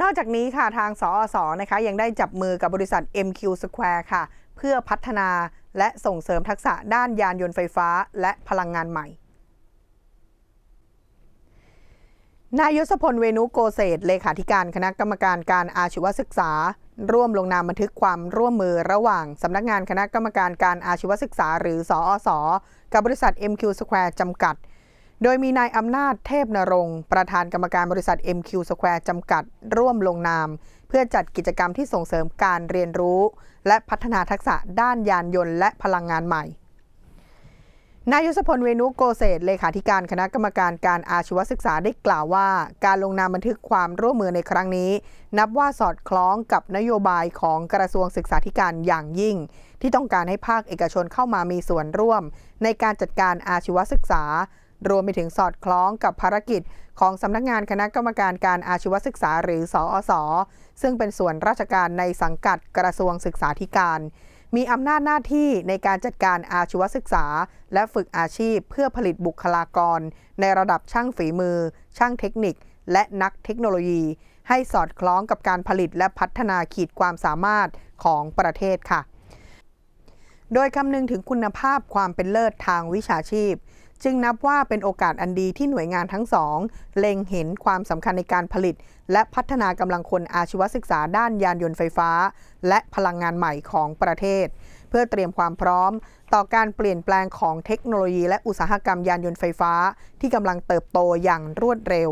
นอกจากนี้ค่ะทางสอสนะคะยังได้จับมือกับบริษัท MQ Square ค่ะ เพื่อพัฒนาและส่งเสริมทักษะด้านยานยนต์ไฟฟ้าและพลังงานใหม่นายยศพลเวนุโกเศษเลขาธิการคณะกรรมการการอาชีวศึกษา ร่วมลงนามบันทึกความร่วมมือระหว่างสำนักงานคณะกรรมการการอาชีวศึกษา หรือสอสกับบริษัท MQ Square จำกัด โดยมีนายอำนาจเทพนรงค์ประธานกรรมการบริษัท MQ Square จำกัด ร่วมลงนาม เพื่อจัดกิจกรรมที่ส่งเสริมการเรียนรู้ และพัฒนาทักษะด้านยานยนต์และพลังงานใหม่ นายยศพลเวนุโกเศษเลขาธิการคณะกรรมการการอาชีวศึกษาได้กล่าวว่า การลงนามบันทึกความร่วมมือในครั้งนี้ นับว่าสอดคล้องกับนโยบายของกระทรวงศึกษาธิการอย่างยิ่ง ที่ต้องการให้ภาคเอกชนเข้ามามีส่วนร่วม ในการจัดการอาชีวศึกษา รวมไปถึงสอดคล้องกับภารกิจของสำนักงานคณะกรรมการการอาชีวศึกษาหรือสอสซึ่งเป็นส่วนราชการในสังกัดกระทรวงศึกษาธิการ มีอำนาจหน้าที่ในการจัดการอาชีวศึกษา และฝึกอาชีพเพื่อผลิตบุคลากร ในระดับช่างฝีมือ ช่างเทคนิค และนักเทคโนโลยี ให้สอดคล้องกับการผลิตและพัฒนาขีดความสามารถของประเทศค่ะ โดยคำนึงถึงคุณภาพความเป็นเลิศทางวิชาชีพ จึงนับว่าเป็นโอกาสอันดีที่หน่วยงานทั้งสองเล็งเห็นความสำคัญในการผลิต และพัฒนากำลังคนอาชีวศึกษาด้านยานยนต์ไฟฟ้า และพลังงานใหม่ของประเทศ เพื่อเตรียมความพร้อม ต่อการเปลี่ยนแปลงของเทคโนโลยี และอุตสาหกรรมยานยนต์ไฟฟ้า ที่กำลังเติบโตอย่างรวดเร็ว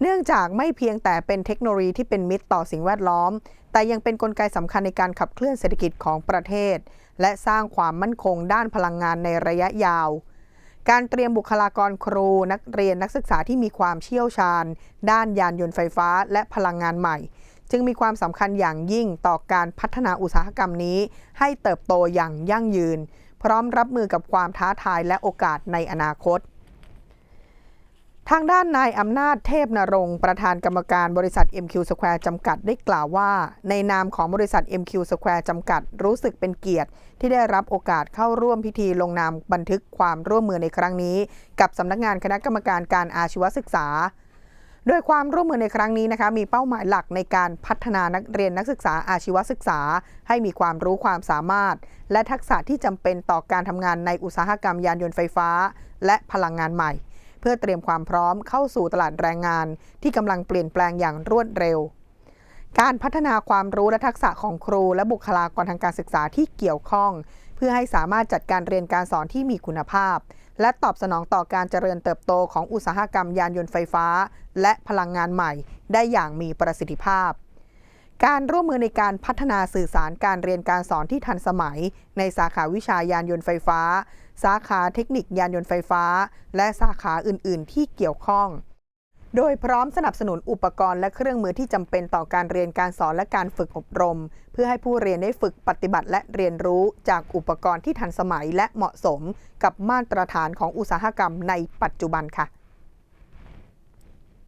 เนื่องจากไม่เพียงแต่เป็นเทคโนโลยีที่เป็นมิตรต่อสิ่งแวดล้อม แต่ยังเป็นนกลไกสำคัญในการขับเคลื่อนเศรษฐกิจของประเทศ และสร้างความมั่นคงด้านพลังงานในระยะยาว การเตรียมบุคลากรครู นักเรียนนักศึกษาที่มีความเชี่ยวชาญ ด้านยานยนต์ไฟฟ้าและพลังงานใหม่ จึงมีความสำคัญอย่างยิ่งต่อการพัฒนาอุตสาหกรรมนี้ ให้เติบโตอย่างยั่งยืน พร้อมรับมือกับความท้าทายและโอกาสในอนาคต ทางด้านนายอำนาจเทพนรงค์ประธานกรรมการบริษัท MQ Square จำกัดได้กล่าวว่า ในนามของบริษัท MQ Square จำกัดรู้สึกเป็นเกียรติ ที่ได้รับโอกาสเข้าร่วมพิธีลงนามบันทึกความร่วมมือในครั้งนี้ กับสำนักงานคณะกรรมการการอาชีวศึกษา โดยความร่วมมือในครั้งนี้นะคะมีเป้าหมายหลักในการพัฒนานักเรียนนักศึกษาอาชีวศึกษา ให้มีความรู้ความสามารถ และทักษะที่จำเป็นต่อการทำงานในอุตสาหกรรมยานยนต์ไฟฟ้า และพลังงานใหม่ พื่อเตรียมความพร้อมเข้าสู่ตลาดแรงงาน ที่กำลังเปลี่ยนแปลงอย่างรวดเร็ว การพัฒนาความรู้และทักษะของครู และบุคลากรทางการศึกษาที่เกี่ยวข้อง เพื่อให้สามารถจัดการเรียนการสอนที่มีคุณภาพ และตอบสนองต่อการเจริญเติบโตของอุตสาหกรรมยานยนต์ไฟฟ้า และพลังงานใหม่ ได้อย่างมีประสิทธิภาพ การร่วมมือในการพัฒนาสื่อสารการเรียนการสอนที่ทันสมัย ในสาขาวิชายานยนต์ไฟฟ้า สาขาเทคนิคยานยนต์ไฟฟ้า และสาขาอื่น ๆ ที่เกี่ยวข้อง โดยพร้อมสนับสนุนอุปกรณ์และเครื่องมือที่จำเป็นต่อการเรียนการสอนและการฝึกอบรม เพื่อให้ผู้เรียนได้ฝึกปฏิบัติและเรียนรู้จากอุปกรณ์ที่ทันสมัยและเหมาะสมกับมาตรฐานของอุตสาหกรรมในปัจจุบันค่ะ